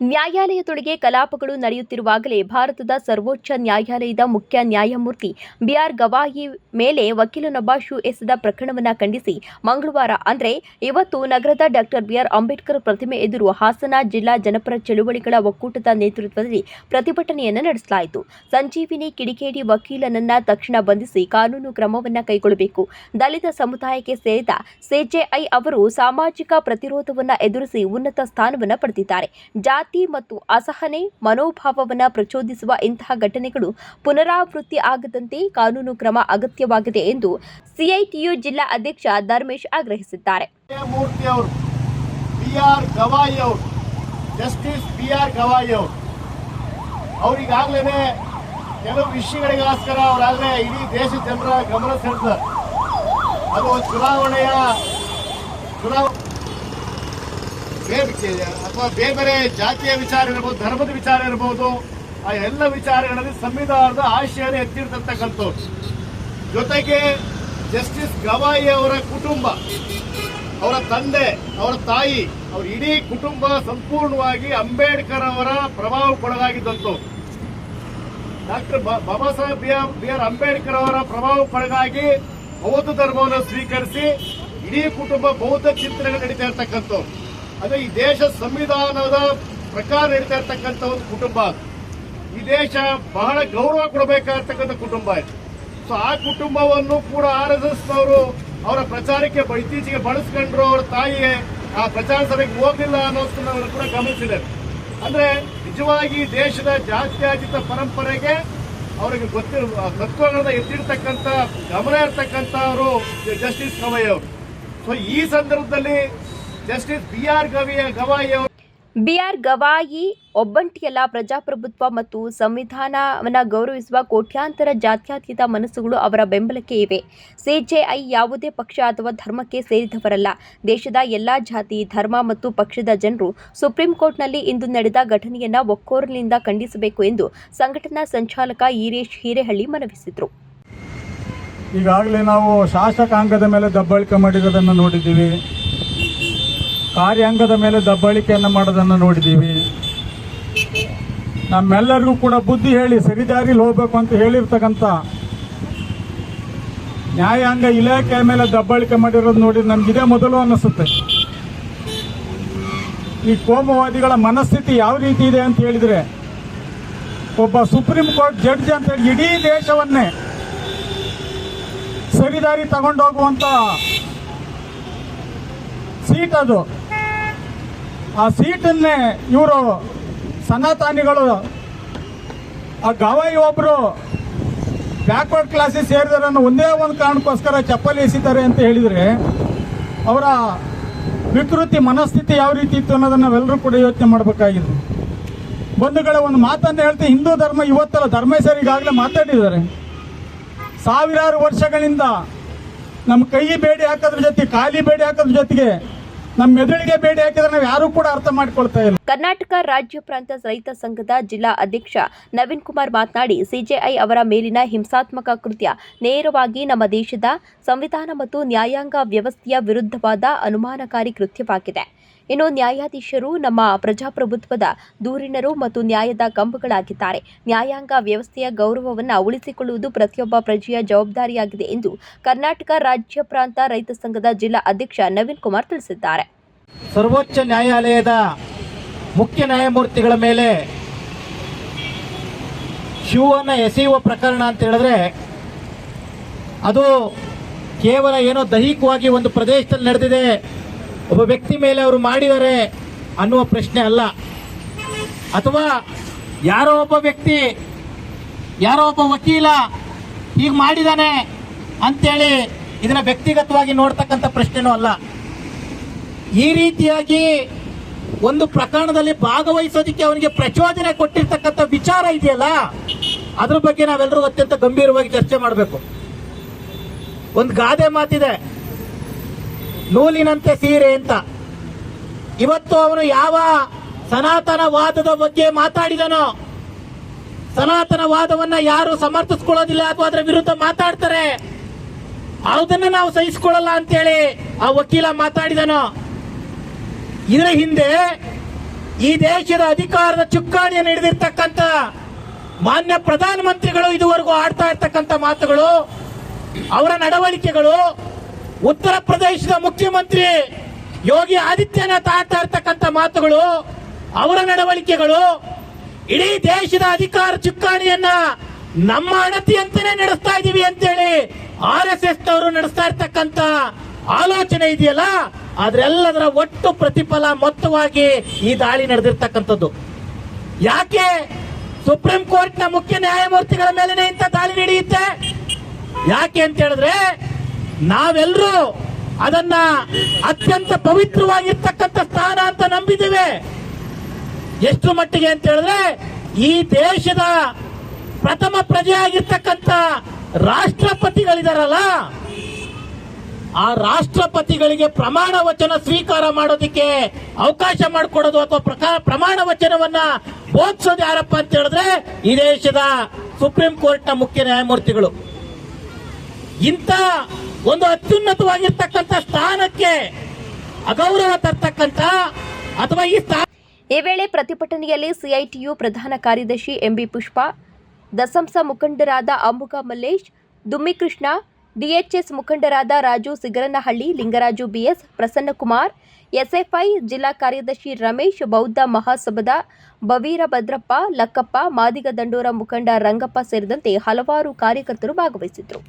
ನ್ಯಾಯಾಲಯದೊಳಗೆ ಕಲಾಪಗಳು ನಡೆಯುತ್ತಿರುವಾಗಲೇ ಭಾರತದ ಸರ್ವೋಚ್ಚ ನ್ಯಾಯಾಲಯದ ಮುಖ್ಯ ನ್ಯಾಯಮೂರ್ತಿ ಬಿಆರ್ ಗವಾಯಿ ಮೇಲೆ ವಕೀಲನೊಬ್ಬ ಶೂ ಎಸೆದ ಪ್ರಕರಣವನ್ನು ಖಂಡಿಸಿ ಮಂಗಳವಾರ, ಅಂದರೆ ಇವತ್ತು ನಗರದ ಡಾಕ್ಟರ್ ಬಿಆರ್ ಅಂಬೇಡ್ಕರ್ ಪ್ರತಿಮೆ ಎದುರು ಹಾಸನ ಜಿಲ್ಲಾ ಜನಪರ ಚಳುವಳಿಗಳ ಒಕ್ಕೂಟದ ನೇತೃತ್ವದಲ್ಲಿ ಪ್ರತಿಭಟನೆಯನ್ನು ನಡೆಸಲಾಯಿತು. ಸಂಜೀವಿನಿ ಕಿಡಿಕೇಡಿ ವಕೀಲನನ್ನ ತಕ್ಷಣ ಬಂಧಿಸಿ ಕಾನೂನು ಕ್ರಮವನ್ನು ಕೈಗೊಳ್ಳಬೇಕು. ದಲಿತ ಸಮುದಾಯಕ್ಕೆ ಸೇರಿದ ಸಿಜೆಐ ಅವರು ಸಾಮಾಜಿಕ ಪ್ರತಿರೋಧವನ್ನು ಎದುರಿಸಿ ಉನ್ನತ ಸ್ಥಾನವನ್ನು ಪಡೆದಿದ್ದಾರೆ. ಜಾತಿ ಮತ್ತು ಅಸಹನೆ, ಮನೋಭಾವವನ್ನು ಪ್ರಚೋದಿಸುವ ಇಂತಹ ಘಟನೆಗಳು ಪುನರಾವೃತ್ತಿ ಆಗದಂತೆ ಕಾನೂನು ಕ್ರಮ ಅಗತ್ಯವಾಗಿದೆ ಎಂದು ಸಿಐಟಿಯು ಜಿಲ್ಲಾ ಅಧ್ಯಕ್ಷ ಧರ್ಮೇಶ್ ಆಗ್ರಹಿಸಿದ್ದಾರೆ. ಜಸ್ಟಿಸ್ ಬಿ ಆರ್ ಗವಾಯಿ ಅವರು ಅವರಿಗಾಗಲೇ ಕೆಲವು ವಿಷಯಗಳಿಗೋಸ್ಕರ ಅವರಾಗಲೇ ಇಡೀ ದೇಶದ ಜನರ ಗಮನ ಸೆಳೆದ ಅದು ಚುನಾವಣೆಯ ಚುನಾವ ಬೇರೆ ಅಥವಾ ಬೇರೆ ಬೇರೆ ಜಾತಿಯ ವಿಚಾರ ಇರಬಹುದು ಧರ್ಮದ ವಿಚಾರ ಇರಬಹುದು ಆ ಎಲ್ಲ ವಿಚಾರಗಳಲ್ಲಿ ಸಂವಿಧಾನದ ಆಶಯನ ಎತ್ತಿರ್ತಕ್ಕಂಥವ್ರು. ಜೊತೆಗೆ ಜಸ್ಟಿಸ್ ಗವಾಯಿ ಅವರ ಕುಟುಂಬ, ಅವರ ತಂದೆ, ಅವರ ತಾಯಿ, ಅವ್ರ ಇಡೀ ಕುಟುಂಬ ಸಂಪೂರ್ಣವಾಗಿ ಅಂಬೇಡ್ಕರ್ ಅವರ ಪ್ರಭಾವಕ್ಕೊಳಗಾಗಿದ್ದಂಥವ್ರು doctor Baba Saheb B R B R Ambedkar ಅವರ ಪ್ರಭಾವಕ್ಕೊಳಗಾಗಿ ಬೌದ್ಧ ಧರ್ಮವನ್ನು ಸ್ವೀಕರಿಸಿ ಇಡೀ ಕುಟುಂಬ ಬೌದ್ಧ ಚಿಂತನೆಗಳು ನಡೀತಾ ಇರ್ತಕ್ಕಂಥವ್ರು. ಅದೇ ಈ ದೇಶ ಸಂವಿಧಾನದ ಪ್ರಕಾರ ನಡೀತಾ ಇರ್ತಕ್ಕಂಥ ಒಂದು ಕುಟುಂಬ. ಈ ದೇಶ ಬಹಳ ಗೌರವ ಕೊಡಬೇಕಾಗಿರ್ತಕ್ಕಂಥ ಕುಟುಂಬ ಇದು. ಸೊ ಆ ಕುಟುಂಬವನ್ನು ಕೂಡ ಆರ್ ಎಸ್ ಅವರ ಪ್ರಚಾರಕ್ಕೆ ಇತ್ತೀಚೆಗೆ ಬಳಸ್ಕೊಂಡ್ರು ಅವರ ತಾಯಿಗೆ ಆ ಪ್ರಚಾರ ಸಭೆಗೆ ಅನ್ನೋದನ್ನ ಅವರು ಕೂಡ ಗಮನಿಸಿದ್ದಾರೆ. ಅಂದ್ರೆ ನಿಜವಾಗಿ ದೇಶದ ಜಾತ್ಯಾತೀತ ಪರಂಪರೆಗೆ ಅವರಿಗೆ ಗೊತ್ತಿರುವ ತತ್ವಗಳನ್ನ ಎತ್ತಿರ್ತಕ್ಕಂಥ ಗಮನ ಇರ್ತಕ್ಕಂಥವರು ಜಸ್ಟಿಸ್ ಗವಾಯಿ ಅವರು. ಸೊ ಈ ಸಂದರ್ಭದಲ್ಲಿ ಜಸ್ಟಿಸ್ ಬಿ ಆರ್ ಗವಿ ಗವಾಯಿ ಅವರು ಬಿಆರ್ ಗವಾಯಿ ಒಬ್ಬಂಟಿಯಲ್ಲ ಪ್ರಜಾಪ್ರಭುತ್ವ ಮತ್ತು ಸಂವಿಧಾನವನ್ನು ಗೌರವಿಸುವ ಕೋಟ್ಯಾಂತರ ಜಾತ್ಯತೀತ ಮನಸ್ಸುಗಳು ಅವರ ಬೆಂಬಲಕ್ಕೆ ಇವೆ. ಸಿಜೆಐ ಯಾವುದೇ ಪಕ್ಷ ಅಥವಾ ಧರ್ಮಕ್ಕೆ ಸೇರಿದವರಲ್ಲ. ದೇಶದ ಎಲ್ಲಾ ಜಾತಿ ಧರ್ಮ ಮತ್ತು ಪಕ್ಷದ ಜನರು ಸುಪ್ರೀಂ ಕೋರ್ಟ್ನಲ್ಲಿ ಇಂದು ನಡೆದ ಘಟನೆಯನ್ನು ಒಕ್ಕೋರಲಿಂದ ಖಂಡಿಸಬೇಕು ಎಂದು ಸಂಘಟನಾ ಸಂಚಾಲಕ ಈರೇಶ್ ಹಿರೇಹಳ್ಳಿ ಮನವಿಸಿದರು. ಈಗಾಗಲೇ ನಾವು ಶಾಸಕಾಂಗದ ಮೇಲೆ ದಬ್ಬಾಳಿಕೆ ಮಾಡಿರೋದನ್ನು ನೋಡಿದ್ದೀವಿ. ಕಾರ್ಯಾಂಗದ ಮೇಲೆ ದಬ್ಬಾಳಿಕೆಯನ್ನು ಮಾಡೋದನ್ನು ನೋಡಿದ್ದೀವಿ ನಮ್ಮೆಲ್ಲರಿಗೂ ಕೂಡ ಬುದ್ಧಿ ಹೇಳಿ ಸರಿದಾರಿಲಿ ಹೋಗಬೇಕು ಅಂತ ಹೇಳಿರ್ತಕ್ಕಂಥ ನ್ಯಾಯಾಂಗ ಇಲಾಖೆಯ ಮೇಲೆ ದಬ್ಬಾಳಿಕೆ ಮಾಡಿರೋದು ನೋಡಿ ನಮಗಿದೇ ಮೊದಲು ಅನ್ನಿಸುತ್ತೆ. ಈ ಕೋಮವಾದಿಗಳ ಮನಸ್ಥಿತಿ ಯಾವ ರೀತಿ ಇದೆ ಅಂತ ಹೇಳಿದರೆ, ಒಬ್ಬ ಸುಪ್ರೀಂ ಕೋರ್ಟ್ ಜಡ್ಜ್ ಅಂತ ಹೇಳಿ ಇಡೀ ದೇಶವನ್ನೇ ಸರಿದಾರಿ ತಗೊಂಡೋಗುವಂತ ಸೀಟ್ ಅದು. ಆ ಸೀಟನ್ನೇ ಇವರು ಸನಾತಾನಿಗಳು, ಆ ಗವಾಯಿ ಒಬ್ಬರು ಬ್ಯಾಕ್ವರ್ಡ್ ಕ್ಲಾಸಿಗೆ ಸೇರಿದ್ರೆ ಒಂದೇ ಒಂದು ಕಾರಣಕ್ಕೋಸ್ಕರ ಚಪ್ಪಲಿ ಎಸಿತಾರೆ ಅಂತ ಹೇಳಿದರೆ, ಅವರ ವಿಕೃತಿ ಮನಸ್ಥಿತಿ ಯಾವ ರೀತಿ ಇತ್ತು ಅನ್ನೋದನ್ನು ನಾವೆಲ್ಲರೂ ಕೂಡ ಯೋಚನೆ ಮಾಡಬೇಕಾಗಿದೆ ಬಂಧುಗಳ, ಒಂದು ಮಾತನ್ನು ಹೇಳ್ತೀನಿ ಹಿಂದೂ ಧರ್ಮ ಇವತ್ತಲ್ಲ ಧರ್ಮೇಶ್ವರ್ ಈಗಾಗಲೇ ಮಾತಾಡಿದ್ದಾರೆ. ಸಾವಿರಾರು ವರ್ಷಗಳಿಂದ ನಮ್ಮ ಕೈ ಬೇಡಿ ಹಾಕೋದ್ರ ಜೊತೆ ಖಾಲಿ ಬೇಡಿ ಹಾಕೋದ್ರ ಜೊತೆಗೆ ನಮ್ಮ ಮೆದುಳಿಗೆ ಬೇಡಿ ಹಾಕಿದ್ರೆ ನಾವು ಯಾರು ಕೂಡ ಅರ್ಥ ಮಾಡ್ಕೊಳ್ತಾ ಇಲ್ಲ. ಕರ್ನಾಟಕ ರಾಜ್ಯ ಪ್ರಾಂತ ರೈತ ಸಂಘದ ಜಿಲ್ಲಾ ಅಧ್ಯಕ್ಷ ನವೀನ್ ಕುಮಾರ್ ಮಾತನಾಡಿ, ಸಿಜೆಐ ಅವರ ಮೇಲಿನ ಹಿಂಸಾತ್ಮಕ ಕೃತ್ಯ ನೇರವಾಗಿ ನಮ್ಮ ದೇಶದ ಸಂವಿಧಾನ ಮತ್ತು ನ್ಯಾಯಾಂಗ ವ್ಯವಸ್ಥೆಯ ವಿರುದ್ಧವಾದ ಅನುಮಾನಕಾರಿ ಕೃತ್ಯವಾಗಿದೆ. ಇನ್ನು ನ್ಯಾಯಾಧೀಶರು ನಮ್ಮ ಪ್ರಜಾಪ್ರಭುತ್ವದ ದೂರಿನರು ಮತ್ತು ನ್ಯಾಯದ ಕಂಬಗಳಾಗಿದ್ದಾರೆ. ನ್ಯಾಯಾಂಗ ವ್ಯವಸ್ಥೆಯ ಗೌರವವನ್ನು ಉಳಿಸಿಕೊಳ್ಳುವುದು ಪ್ರತಿಯೊಬ್ಬ ಪ್ರಜೆಯ ಜವಾಬ್ದಾರಿಯಾಗಿದೆ ಎಂದು ಕರ್ನಾಟಕ ರಾಜ್ಯ ಪ್ರಾಂತ ರೈತ ಸಂಘದ ಜಿಲ್ಲಾ ಅಧ್ಯಕ್ಷ ನವೀನ್ ಕುಮಾರ್ ತಿಳಿಸಿದ್ದಾರೆ. ಸರ್ವೋಚ್ಚ ನ್ಯಾಯಾಲಯದ ಮುಖ್ಯ ನ್ಯಾಯಮೂರ್ತಿಗಳ ಮೇಲೆ ಶಿವವನ್ನು ಎಸೆಯುವ ಪ್ರಕರಣ ಅಂತ ಹೇಳಿದ್ರೆ ಅದು ಕೇವಲ ಏನೋ ದೈಹಿಕವಾಗಿ ಒಂದು ಪ್ರದೇಶದಲ್ಲಿ ನಡೆದಿದೆ ಒಬ್ಬ ವ್ಯಕ್ತಿ ಮೇಲೆ ಅವರು ಮಾಡಿದ್ದಾರೆ ಅನ್ನುವ ಪ್ರಶ್ನೆ ಅಲ್ಲ. ಅಥವಾ ಯಾರೋ ಒಬ್ಬ ವ್ಯಕ್ತಿ, ಯಾರೋ ಒಬ್ಬ ವಕೀಲ ಹೀಗೆ ಮಾಡಿದಾನೆ ಅಂತೇಳಿ ಇದನ್ನ ವ್ಯಕ್ತಿಗತವಾಗಿ ನೋಡ್ತಕ್ಕಂಥ ಪ್ರಶ್ನೆನೂ ಅಲ್ಲ. ಈ ರೀತಿಯಾಗಿ ಒಂದು ಪ್ರಕರಣದಲ್ಲಿ ಭಾಗವಹಿಸೋದಕ್ಕೆ ಅವನಿಗೆ ಪ್ರಚೋದನೆ ಕೊಟ್ಟಿರ್ತಕ್ಕಂಥ ವಿಚಾರ ಇದೆಯಲ್ಲ, ಅದ್ರ ಬಗ್ಗೆ ನಾವೆಲ್ಲರೂ ಅತ್ಯಂತ ಗಂಭೀರವಾಗಿ ಚರ್ಚೆ ಮಾಡಬೇಕು. ಒಂದು ಗಾದೆ ಮಾತಿದೆ. ನೂಲಿನಂತೆ ಸೀರೆ ಅಂತ. ಇವತ್ತು ಅವನು ಯಾವ ಸನಾತನವಾದದ ಬಗ್ಗೆ ಮಾತಾಡಿದನೋ, ಸನಾತನವಾದವನ್ನ ಯಾರು ಸಮರ್ಥಿಸ್ಕೊಳ್ಳೋದಿಲ್ಲ ಅಥವಾ ಅದರ ವಿರುದ್ಧ ಮಾತಾಡ್ತಾರೆ. ಅದನ್ನ ನಾವು ಸಹಿಸಿಕೊಳ್ಳಲ್ಲ ಅಂತೇಳಿ ಆ ವಕೀಲ ಮಾತಾಡಿದನೋ. ಇದರ ಹಿಂದೆ ಈ ದೇಶದ ಅಧಿಕಾರದ ಚುಕ್ಕಾಣಿಯನ್ನು ಹಿಡಿದಿರ್ತಕ್ಕಂಥ ಮಾನ್ಯ ಪ್ರಧಾನಮಂತ್ರಿಗಳು ಇದುವರೆಗೂ ಆಡ್ತಾ ಇರ್ತಕ್ಕಂಥ ಮಾತುಗಳು, ಅವರ ನಡವಳಿಕೆಗಳು ಉತ್ತರ ಪ್ರದೇಶದ ಮುಖ್ಯಮಂತ್ರಿ ಯೋಗಿ ಆದಿತ್ಯನಾಥ್ ಆಡ್ತಾ ಇರ್ತಕ್ಕಂಥ ಮಾತುಗಳು, ಅವರ ನಡವಳಿಕೆಗಳು, ಇಡೀ ದೇಶದ ಅಧಿಕಾರ ಚುಕ್ಕಾಣಿಯನ್ನ ನಮ್ಮ ಅಣತಿ ಅಂತಾನೆ ನಡೆಸ್ತಾ ಇದ್ದೀವಿ ಅಂತೇಳಿ ಆರ್ ಎಸ್ ಎಸ್ ನವರು ನಡೆಸ್ತಾ ಇರ್ತಕ್ಕಂಥ ಆಲೋಚನೆ ಇದೆಯಲ್ಲ, ಅದ್ರೆಲ್ಲದರ ಒಟ್ಟು ಪ್ರತಿಫಲ ಮೊತ್ತವಾಗಿ ಈ ದಾಳಿ ನಡೆದಿರ್ತಕ್ಕಂಥದ್ದು. ಯಾಕೆ ಸುಪ್ರೀಂ ಕೋರ್ಟ್ನ ಮುಖ್ಯ ನ್ಯಾಯಮೂರ್ತಿಗಳ ಮೇಲೆ ಇಂಥ ದಾಳಿ ನಡೆಯುತ್ತೆ? ಯಾಕೆ ಅಂತ ಹೇಳಿದ್ರೆ ನಾವೆಲ್ಲರೂ ಅದನ್ನ ಅತ್ಯಂತ ಪವಿತ್ರವಾಗಿರ್ತಕ್ಕಂಥ ಸ್ಥಾನ ಅಂತ ನಂಬಿದ್ದೇವೆ. ಎಷ್ಟು ಮಟ್ಟಿಗೆ ಅಂತ ಹೇಳಿದ್ರೆ, ಈ ದೇಶದ ಪ್ರಥಮ ಪ್ರಜೆಯಾಗಿರ್ತಕ್ಕಂಥ ರಾಷ್ಟ್ರಪತಿಗಳಿದಾರಲ್ಲ, ಆ ರಾಷ್ಟ್ರಪತಿಗಳಿಗೆ ಪ್ರಮಾಣ ವಚನ ಸ್ವೀಕಾರ ಮಾಡೋದಕ್ಕೆ ಅವಕಾಶ ಮಾಡಿಕೊಡೋದು ಅಥವಾ ಪ್ರಮಾಣ ವಚನವನ್ನ ಬೋಧಿಸೋದು ಯಾರಪ್ಪ ಅಂತ ಹೇಳಿದ್ರೆ, ಈ ದೇಶದ ಸುಪ್ರೀಂ ಕೋರ್ಟ್ನ ಮುಖ್ಯ ನ್ಯಾಯಮೂರ್ತಿಗಳು. ಇಂಥ ಒಂದು ಅತ್ಯುನ್ನತವಾಗಿರ್ತಕ್ಕಂಥ ಸ್ಥಾನಕ್ಕೆ ಅಗೌರವ ತರ್ತಕ್ಕಂಥ ಅಥವಾ ಈ ಸ್ಥಾನ ಈ ವೇಳೆ ಪ್ರತಿಭಟನೆಯಲ್ಲಿ ಸಿಐಟಿಯು ಪ್ರಧಾನ ಕಾರ್ಯದರ್ಶಿ ಎಂಬಿ ಪುಷ್ಪ, ದಸಂಸ ಮುಖಂಡರಾದ Ambuga Mallesh, Dummikrishna, D H S ಮುಖಂಡರಾದ Raju Sigaranahalli, Lingaraju B S Prasannakumar, S F I ಜಿಲ್ಲಾ ಕಾರ್ಯದರ್ಶಿ ರಮೇಶ್, ಬೌದ್ಧ ಮಹಾಸಭದ ಬವೀರ ಭದ್ರಪ್ಪ, ಲಕ್ಕಪ್ಪ, ಮಾದಿಗ ದಂಡೋರ ಮುಖಂಡ ರಂಗಪ್ಪ ಸೇರಿದಂತೆ ಹಲವಾರು ಕಾರ್ಯಕರ್ತರು ಭಾಗವಹಿಸಿದ್ರು